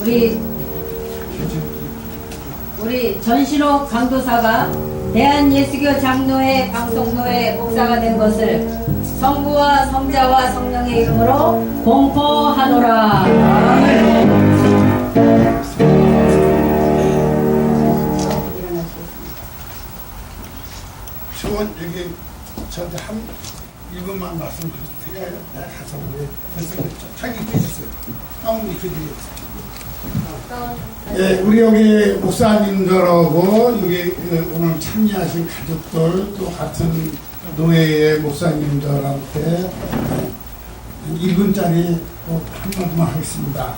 우리 우리 전신호 강도사가 대한예수교 장로회 방송로회 목사가 된 것을 성부와 성자와 성령의 이름으로 공포하노라. 저건 여기 저한테 한 1분만 말씀 드려야 내가 가서 왜 벌써 자기 입혀주세요. 가운 입혀드렸어요. 예, 우리 여기 목사님들하고 여기 그 오늘 참여하신 가족들 또 같은 노예의 목사님들한테 예, 1분짜리 한 말만 하겠습니다.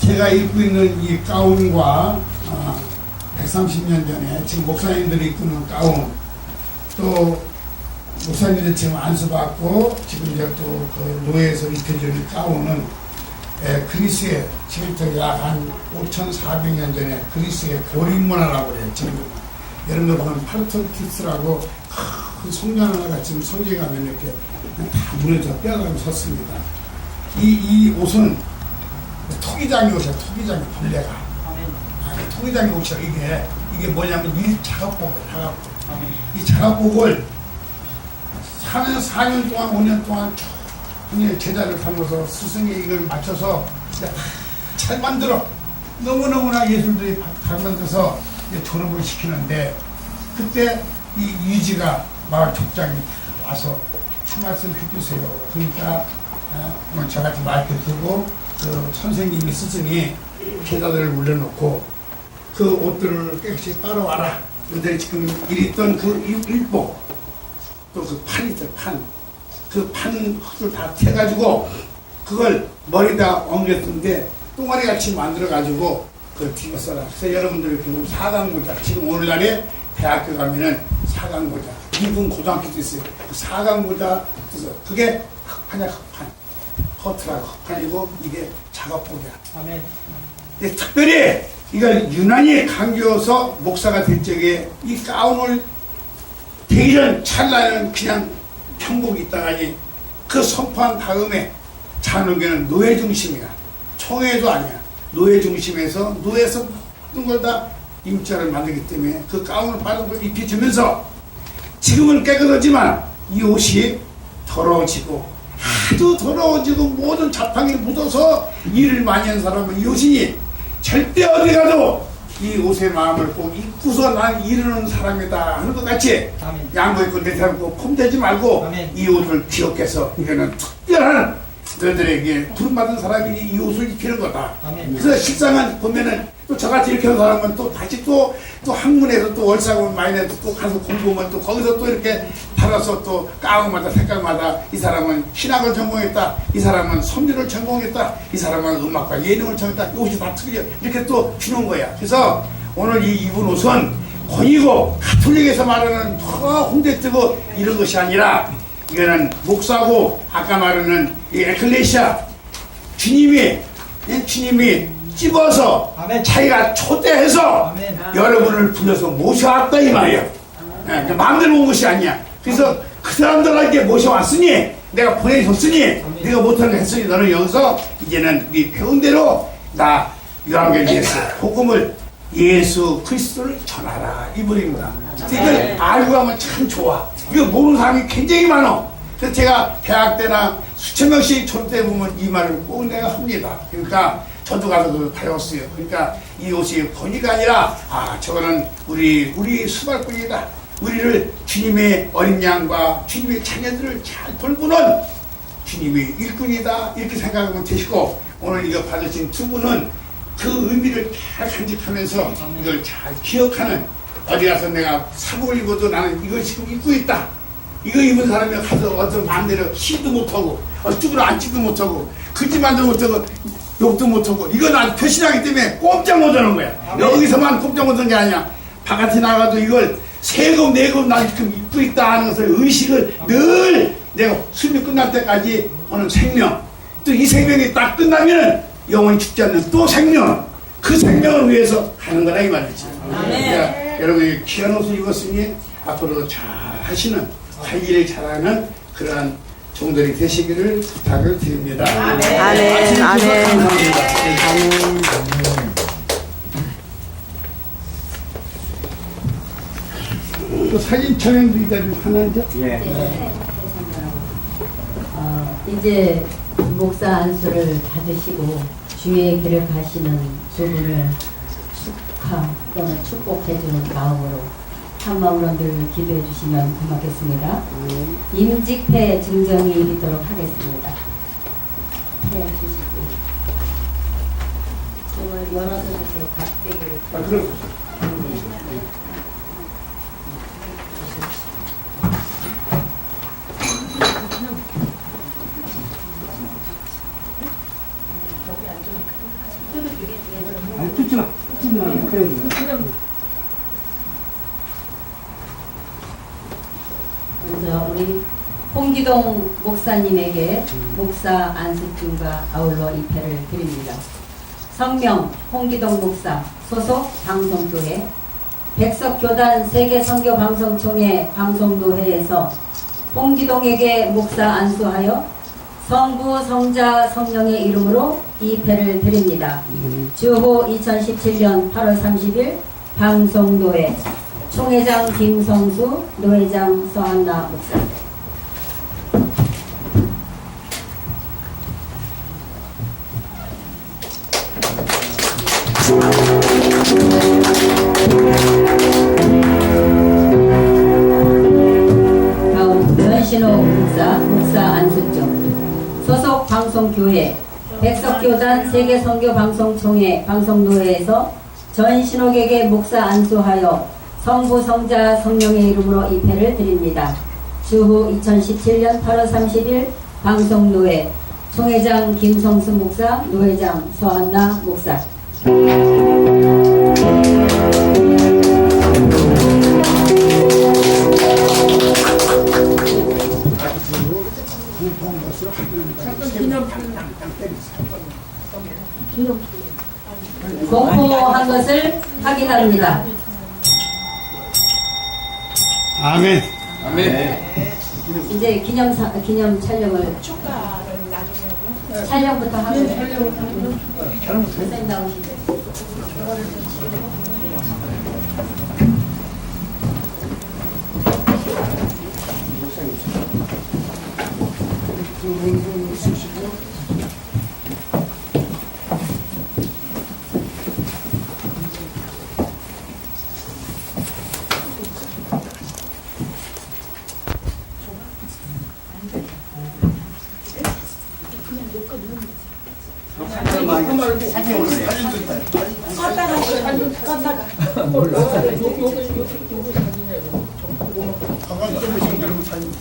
제가 입고 있는 이 가운과 아, 130년 전에 지금 목사님들이 입고 있는 가운 또 목사님들 지금 안수받고 지금 이제 또 그 노예에서 입혀주는 가운은 에, 그리스의 지금부터 약 한 5,400년 전에 그리스의 고림 문화라고 그래요. 지금 여러분들 보면 파르톨키스라고 큰 성전 하나가 지금 성지에 가면 이렇게 다 무너져 뼈가 섰습니다. 이, 이 옷은 토기장이 옷이야, 토기장이 벌레가. 아니, 토기장이 옷이야, 이게. 이게 뭐냐면 이 작업복이야, 작업복. 이 작업복을 4년, 4년 동안, 5년 동안 쭉 제자를 삼아서 스승에 이걸 맞춰서 다잘 만들어. 너무너무나 예술들이 잘 만들어서 졸업을 시키는데 그때 이 유지가 마을 족장이 와서 한 말씀 해주세요. 그러니까 어, 오늘 저같이 마이크 들고 그 선생님이 스승이 제자들을 물려놓고 그 옷들을 깨끗이 따라와라. 너희들이 지금 일했던 그 일- 일복 또 그 판 있죠 판. 그 판 흙을 다 태가지고 그걸 머리다 엉겼는데 똥아리 같이 만들어가지고 그걸 뒤집어 써라. 그래서 여러분들이 그 사강모자 지금 오늘날에 대학교 가면은 사강모자 이분 고등학교도 있어요. 그 사강모자 그래서 그게 흑판이야 흑판. 허트라고 흑판이고 이게 작업복이야. 아멘. 근데 특별히 이걸 유난히 강조해서 목사가 될 적에 이 가운을 전 찰나는 그냥 평복이 있다가니 그 선포한 다음에 잔혹에는 노예 중심이야. 총회도 아니야. 노예 중심에서 노예에서 모든 걸 다 임자를 만들기 때문에 그 가운을 바른 걸 입혀주면서 지금은 깨끗하지만 이 옷이 더러워지고 하도 더러워지고 모든 자탕이 묻어서 일을 많이 한 사람은 이 옷이니 절대 어디 가도 이 옷의 마음을 꼭 입고서 난 이르는 사람이다 하는 것 같이 아멘. 양보 입고 내 사람 꼭 폼되지 말고 아멘. 이 옷을 기억해서 이거는 특별한 너희들에게 부름받은 사람이 이 옷을 입히는 거다. 아멘. 그래서 식상은 보면은 또 저같이 이렇게 한 사람은 또 다시 또, 또 학문에서 또 월사금 내서 또 가서 공부하면 또 거기서 또 이렇게 달아서 또 가운마다 색깔마다 이 사람은 신학을 전공했다. 이 사람은 선비를 전공했다. 이 사람은 음악과 예능을 전공했다. 이 옷이 다 틀려. 이렇게 또 주는 거야. 그래서 오늘 이 입은 옷은 권이고 가톨릭에서 말하는 더 홍대 뜨고 이런 것이 아니라 이거는 목사고 아까 말하는 이 에클레시아 주님이 예, 주님이 집어서 아멘. 자기가 초대해서 아멘. 여러분을 불러서 모셔왔다 이 말이야. 예, 그 마음대로 온 것이 아니야. 그래서 그 사람들에게 모셔왔으니 내가 보내줬으니 네가 못하는 거 했으니 너는 여기서 이제는 네 배운 대로 나 유한결리에서 복음을 예수 그리스도를 전하라 이 말입니다. 이걸 알고 가면 참 좋아. 이거 모르는 사람이 굉장히 많아. 그래서 제가 대학 때나 수천 명씩 졸업 때 보면 이 말을 꼭 내가 합니다. 그러니까 저도 가서 그걸 배웠어요. 그러니까 이 옷이 권위가 아니라 아 저거는 우리 우리 수발꾼이다. 우리를 주님의 어린 양과 주님의 자녀들을 잘 돌보는 주님의 일꾼이다 이렇게 생각하면 되시고 오늘 이거 받으신 두 분은 그 의미를 잘 간직하면서 이걸 잘 기억하는 어디 가서 내가 사복을 입어도 나는 이걸 지금 입고 있다 이거 입은 사람이 가서 어떤 마음대로 시도 못하고 어쭈구로 앉지도 못하고 거짓말도 못하고 욕도 못하고 이건 아주 표시하기 때문에 꼼짝 못하는 거야. 여기서만 꼼짝 못하는 게 아니야. 바깥에 나가도 이걸 세금 내금 나 지금 입고 있다 하는 것을 의식을 늘 내가 수명 끝날 때까지 오는 생명. 또 이 생명이 딱 끝나면 영원히 죽지 않는 또 생명. 그 생명을 위해서 하는 거라 이 말이지. 그러니까 여러분이 귀한 옷을 입었으니 앞으로 잘 하시는 할 일을 잘하는 그러한 종들이 되시기를 부탁을 드립니다. 아멘, 아멘, 감사합니다. 아멘. 또 사진 촬영도 있다고 하나 이제 어, 이제 목사 안수를 받으시고 주의 길을 가시는 두 분을 축하 또는 축복해주는 마음으로 한 마음으로 늘 기도해 주시면 고맙겠습니다. 임직패 증정이 있도록 하겠습니다. 해 주시고 정말 열어서 주세요. 각대기를. 아, 그럼 아니 뜯지 마. 뜯지 마. 그래. 먼저 우리 홍기동 목사님에게 목사 안수증과 아울러 입회를 드립니다. 성명 홍기동 목사 소속 방송교회 백석교단 세계선교방송총회 방송도회에서 홍기동에게 목사 안수하여 성부 성자 성령의 이름으로 입회를 드립니다. 주호 2017년 8월 30일 방송도회 총회장 김성수, 노회장 서한나 목사. 다 방송교회 백석교단 세계선교방송총회 방송노회에서 전신호에게 목사 안수하여 성부 성자 성령의 이름으로 입회를 드립니다. 주후 2017년 8월 30일 방송노회 총회장 김성수 목사, 노회장 서한나 목사. 공포한 것을 확인합니다. 공포한 것을 확인합니다. 아멘. 이제 기념 사, 기념 촬영을 축가를 나중에 하고요. 촬영부터 하고 선생님 나오시죠. 두분 쓰시고 가까이 좀 오시면 되는 거 사진.